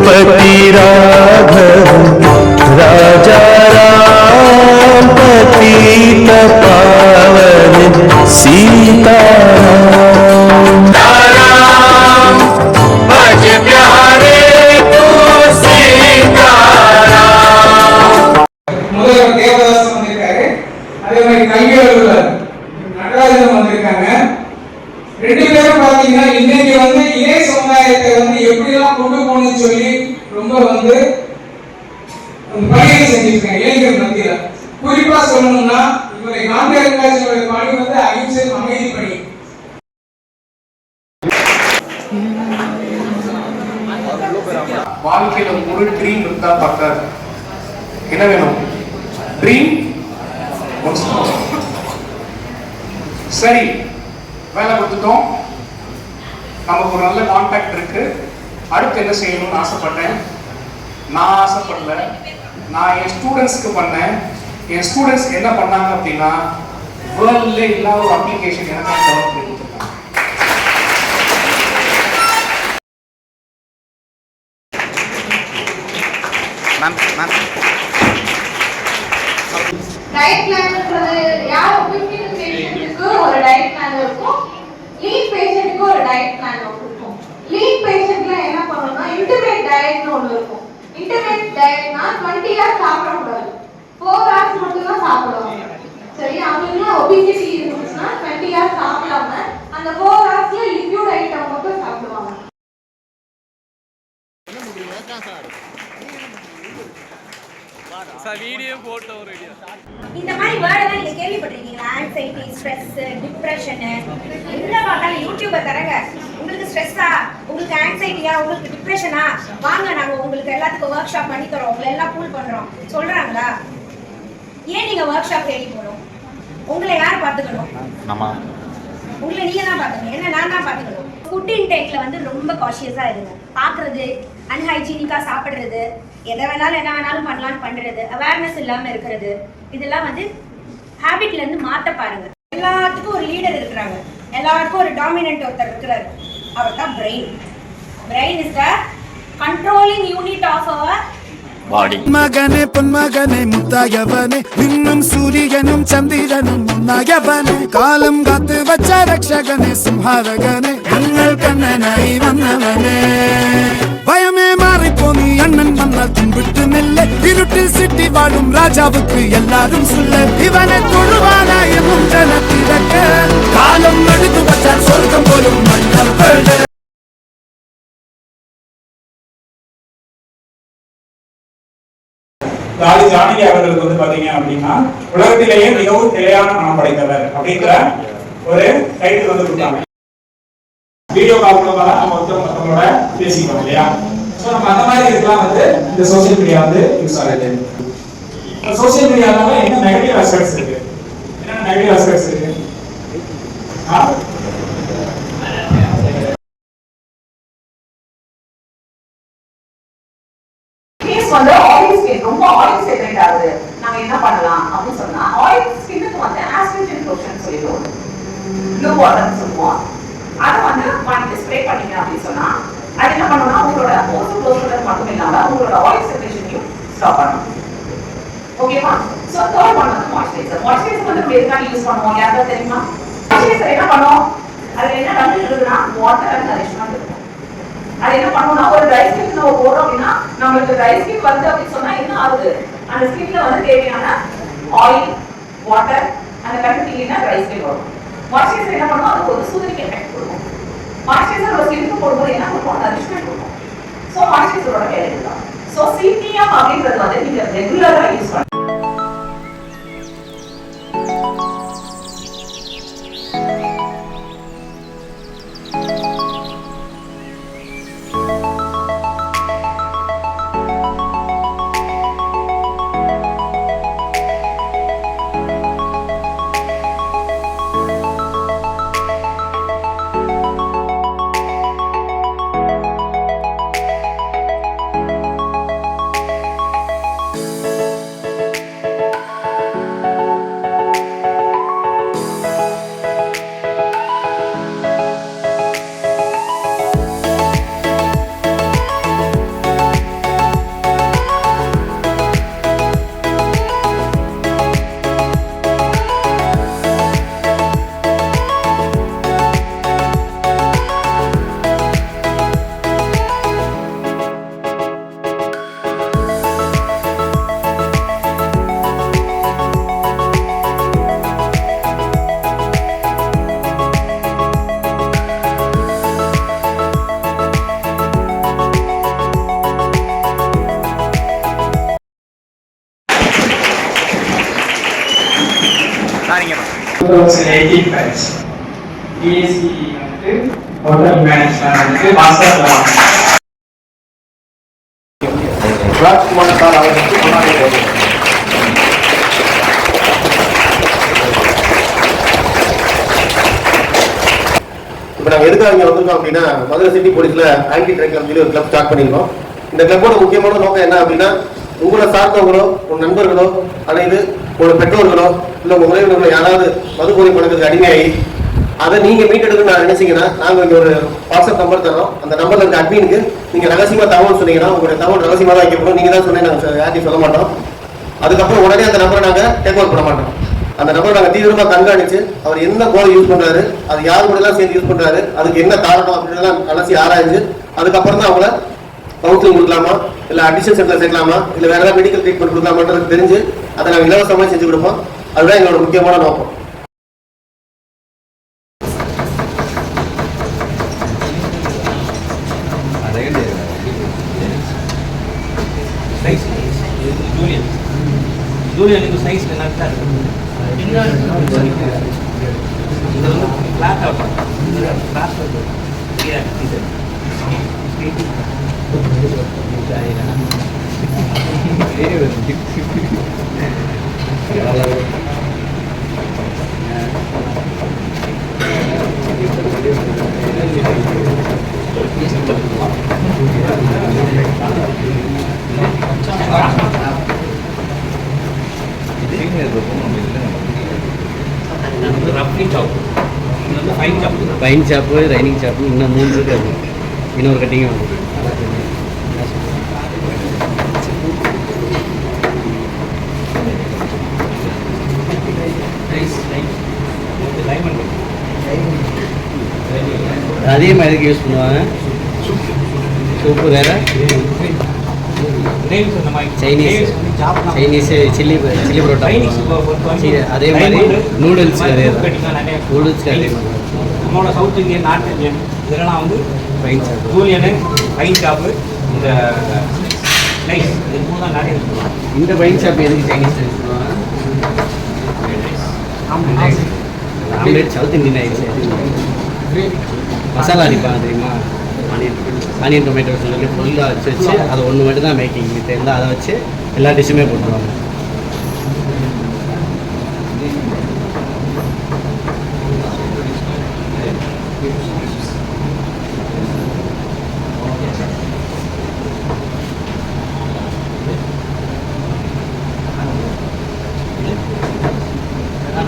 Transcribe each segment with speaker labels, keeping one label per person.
Speaker 1: रघुपति राघव राजा राम
Speaker 2: पति तपावन सीता சொல்லணும்னா இவரை காந்தி அருங்காட்சியோட பணி வந்து அகிம்சை அமைதி பணி
Speaker 3: வாழ்க்கையில ஒரு ட்ரீம் இருந்தா பத்தாது என்ன வேணும்? ட்ரீம் சரி வேலை கொடுத்துட்டோம். நமக்கு ஒரு நல்ல கான்டாக்ட் இருக்கு. அடுத்து என்ன செய்யணும்னு ஆசைப்பட்டேன்? நான் ஆசைப்படல. நான் என் ஸ்டூடெண்ட்ஸ்க்கு பண்ணேன். என் ஸ்டூடெண்ட்ஸ் என்ன பண்ணாங்க அப்படின்னா வேர்ல்ட்ல இல்லாத ஒரு அப்ளிகேஷன் எனக்கு டெவலப் பண்ணி கொடுத்துருக்காங்க.
Speaker 4: டயட் பிளான்ன்றது யார் ஒபிசிட்டி பேஷண்ட்டுக்கு ஒரு டயட் பிளான் இருக்கும். லீன் பேஷண்ட்டுக்கு ஒரு டயட் பிளான் இருக்கும். லீன் பேஷண்ட்ல என்ன பண்ணணும்னா இன்டர்மேட் டயட்னு ஒன்று இருக்கும். இன்டர்மேட் டயட்னா டுவெண்ட்டி ஹவர்ஸ் சாப்பிடக்கூடாது. ஃபோர் ஹவர்ஸ் மட்டும் தான் சாப்பிடுவாங்க சரி அவங்களுக்குலாம் ஒபிசிட்டி இருந்துச்சுன்னா டுவெண்ட்டி ஹவர்ஸ் சாப்பிடாம அந்த ஃபோர் ஹவர்ஸ்ல லிக்யூட் ஐட்டம் மட்டும் சாப்பிடுவாங்க.
Speaker 5: இந்த மாதிரி வேர்டெல்லாம் நீங்க கேள்விப்பட்டிருக்கீங்களா? ஆன்சைட்டி ஸ்ட்ரெஸ் டிப்ரெஷன் என்ன பார்த்தாலும் யூடியூபை தரங்க. உங்களுக்கு ஸ்ட்ரெஸ்ஸா உங்களுக்கு ஆன்சைட்டியா உங்களுக்கு டிப்ரெஷனா வாங்க நாங்க உங்களுக்கு எல்லாத்துக்கும் ஒர்க் ஷாப் பண்ணி தரோம். உங்களை எல்லாம் கூல் பண்றோம். சொல்றாங்களா? ஏன் நீங்க ஒர்க் ஷாப் தேடி போகணும்? உங்களை யார் பார்த்துக்கணும்? உங்களை நீங்க தான் பார்த்துக்கணும். என்ன நான் தான் பார்த்துக்கணும்? ஃபுட் இன்டேக்ல வந்து ரொம்ப காஷியஸா இருங்க. பார்க்கறது அன்ஹைஜீனிக்கா சாப்பிடுறது எதை வேணாலும் என்ன வேணாலும் பண்ணலாம்னு பண்றது அவேர்னஸ் இல்லாம இருக்கிறது இதெல்லாம் வந்து ஹேபிட்ல இருந்து மாத்த பாருங்க. எல்லாத்துக்கும் ஒரு லீடர் இருக்கிறாங்க. எல்லாருக்கும் ஒரு டாமினன்ட் ஒருத்தர் இருக்கிறாரு. அவர் தான் brain brain is the controlling unit of our body.
Speaker 6: மகனே பொன்மகனே முத்தாயவனே இன்னும் சூரியனும் சந்திரனும் முன்னாயவனே காலம் காத்து வச்ச ரக்ஷகனே சிம்ஹாரகனே எங்கள் கண்ணனாய் வந்தவனே. பயமே மாறிப்போ நீ அண்ணன் மன்னால் தும்பிட்டு நெல்ல இருட்டில் சிட்டி வாழும் ராஜாவுக்கு எல்லாரும் சொல்ல இவனை தொழுவானா எனும் திறக்க காலம் நடுத்து வச்சார் சொர்க்கம் போலும் மன்னர்
Speaker 7: தாதி ஜானகி அவர்களுக்கு வந்து பாத்தீங்க அப்படின்னா உலகத்திலேயே மிகவும் நிலையான மனம் படைத்தவர் அப்படிங்கிற ஒரு டைட்டில் வந்து கொடுத்தாங்க. வீடியோ கால் மூலமா நம்ம ஒருத்தர் மற்றவங்களோட பேசிக்கிறோம் இல்லையா? சோ நம்ம அந்த மாதிரி இதுக்கெல்லாம் வந்து இந்த சோசியல் மீடியா வந்து யூஸ் ஆகுது. சோசியல் மீடியாவில் என்ன நெகட்டிவ் ஆஸ்பெக்ட்ஸ் இருக்கு? என்ன நெகட்டிவ் ஆஸ்பெக்ட்ஸ் இருக்கு ஆ?
Speaker 8: ஃபேஸ் வந்து ஆயில் ஸ்கின் ரொம்ப ஆயில் செக்ரேட் ஆகுது நாங்க என்ன பண்ணலாம் அப்படின்னு சொன்னா ஆயில் ஸ்கின்னுக்கு வந்து ஆஸ்பிரேஷன் லோஷன் சொல்லிடுவோம் ப்ளூ வாட்டர்னு சொல்லுவோம் அதை வந்து வாங்கிட்டு ஸ்ப்ரே பண்ணீங்க அப்படின்னு சொன்னா அது என்ன பண்ணணும்னா உங்களோட ஓசோ க்ளோஸ் மட்டும் இல்லாம உங்களோட ஆயில் செக்ரேஷனையும் ஸ்டாப் பண்ணும் ஓகேவா சோ தேர்ட் ஒன் வந்து மாய்ஸ்சரைசர் மாய்ஸ்சரைசர் வந்து நம்ம எதுக்காக யூஸ் பண்ணுவோம்? யாருக்கா தெரியுமா? மாய்ஸ்சரைசர் என்ன பண்ணும்? அதுல என்ன டபுள் இருக்குன்னா வாட்டர் அண்ட் நரிஷ்மெண்ட் இருக்கும். அது என்ன பண்ணுவோம்னா ஒரு ட்ரை ஸ்கின் நம்ம போடுறோம் அப்படின்னா நம்மளுக்கு ட்ரை ஸ்கின் வருது அப்படின்னு சொன்னா என்ன ஆகுது? அந்த ஸ்கின்ல வந்து தேவையான ஆயில் வாட்டர் அந்த கண்டிப்பா ட்ரை ஸ்கின் வரும் மாய்ஸ்சரைசர் என்ன பண்ணுவோம்? அதுக்கு ஒரு சூரியன் எஃபெக்ட் கொடுக்கும். மாய்ஸ்சரைசர் ஒரு ஸ்கின்க்கு போடும்போது என்ன கொடுக்கும் நரிஷ்மெண்ட் கொடுக்கும் ஸோ மாய்ஸ்சரைசரோட வேலை இதுதான். ஸோ சிபிஎம் அப்படின்றது வந்து நீங்க ரெகுலரா யூஸ் பண்ணணும்
Speaker 3: பிஎஸ்சி வந்துட்டு ஹோட்டல் மேனேஜ்மெண்ட் வந்துட்டு மாஸ்டர் ராஜ்குமார் சார் அவர்களுக்கு முன்னாடி
Speaker 9: இப்போ நாங்கள் எதுக்காக இங்கே வந்திருக்கோம் அப்படின்னா மதுரை சிட்டி போலீஸில் ஆன்டி ட்ரை சொல்லி ஒரு கிளப் ஸ்டார்ட் பண்ணியிருக்கோம். இந்த கிளப்போட முக்கியமான நோக்கம் என்ன அப்படின்னா உங்களை சார்ந்தவங்களோ உங்கள் நண்பர்களோ அல்லது உங்களோட பெற்றோர்களோ இல்லை உங்கள் உறவினர்களோ யாராவது மதுபோதை பழக்கத்துக்கு அடிமையாகி அதை நீங்கள் மீட்டெடுக்கணும்னு நான் நினைச்சீங்கன்னா நாங்கள் இங்கே ஒரு வாட்ஸ்அப் நம்பர் தரோம் அந்த நம்பரில் இருக்க அட்மினுக்கு நீங்கள் ரகசியமாக தகவல் சொன்னீங்கன்னா உங்களுடைய தகவல் ரகசியமாக தான் வைக்கப்படும். நீங்கள் தான் சொன்னேன் நாங்கள் யார்ட்டையும் சொல்ல மாட்டோம். அதுக்கப்புறம் உடனே அந்த நம்பரை நாங்கள் டேக் ஓவர் பண்ண மாட்டோம். அந்த நபரை நாங்கள் தீவிரமாக கண்காணித்து அவர் என்ன போதை யூஸ் பண்ணுறாரு அது யார் கூடலாம் சேர்ந்து யூஸ் பண்ணுறாரு அதுக்கு என்ன காரணம் அப்படின்றதெல்லாம் அலசி ஆராய்ஞ்சு அதுக்கப்புறம் தான் அவங்கள கவுன்சிலிங் கொடுக்கலாமா இல்லை அடிஷன் சென்டரில் சேர்க்கலாமா இல்லை வேறு ஏதாவது மெடிக்கல் ட்ரீட்மெண்ட் கொடுக்கலாமான்றது தெரிஞ்சு அதை நாங்கள் இலவசமாக செஞ்சு கொடுப்போம். அதுதான் எங்களோட முக்கியமான நோக்கம்
Speaker 10: ஜூலியன் ஜூலியனுக்கு சைஸ் என்ன இது வந்து அவுட் கிளாஸ் இது இது வந்து ரஃப்லி சாப் இது வந்து ஃபைன் சாப்
Speaker 11: பைன் ஷாப்பு ரைனிங் ஷாப்பு இன்னும் மூணு இருக்கு அது. இன்னொரு கட்டிங்கும் வந்து அதே மாதிரி யூஸ் பண்ணுவாங்க. சூப்பு வேற? Chinese Chinese chilli chilli parotta அதே மாதிரி நூடுல்ஸ் அதே நூடுல்ஸ்க்கு அதே மாதிரி
Speaker 10: நம்மளோட சவுத் இந்தியன் நார்த் இந்தியன் இதெல்லாம் வந்து
Speaker 11: fine chop
Speaker 10: julienne fine chop இந்த நைஸ் இது மூணு தான் நிறைய
Speaker 11: இந்த பைன் ஷாப் எதுக்கு சைனீஸ் ஆம்லேட் சவுத் இந்தியன் ஆயிடுச்சு. மசாலா அடிப்பாங்க தெரியுமா? ஆனியன் ஆனியன் டொமேட்டோ சொல்லி ஃபுல்லாக வச்சு வச்சு அது ஒன்று மட்டும் தான் மேக்கிங் மித்த இருந்தால் அதை வச்சு எல்லா டிஷ்ஷுமே போட்டுருவாங்க.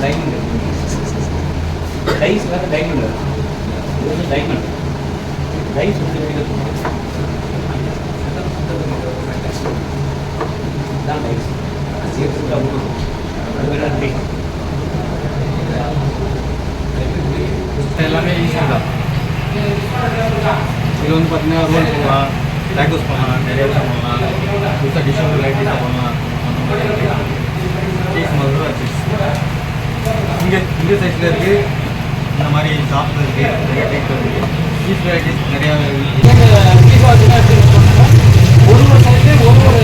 Speaker 10: டைமண்ட் டைஸ் வேறு டைமண்ட் இது டைமண்ட் டைஸ் வந்து தான் டைஸ் அது வேறு டைஸ்
Speaker 11: எல்லாமே ஈஸி தான் இது வந்து பார்த்தீங்கன்னா ரோல் பண்ணலாம் டேக்கோஸ் பண்ணலாம் நிறைய விஷயம் பண்ணலாம் புதுசாக டிஷ்ஷும் வெரைட்டிஸாக பண்ணலாம் சீஸ் முதல்ல சீஸ் இங்கே இங்கே சைஸில் இருக்குது இந்த மாதிரி ஷாப்ஸ் இருக்குது நிறைய டைப் இருக்குது சீஸ் வெரைட்டிஸ் நிறையா
Speaker 10: ஒரு ஒரு சைஸ்லேயே ஒரு ஒரு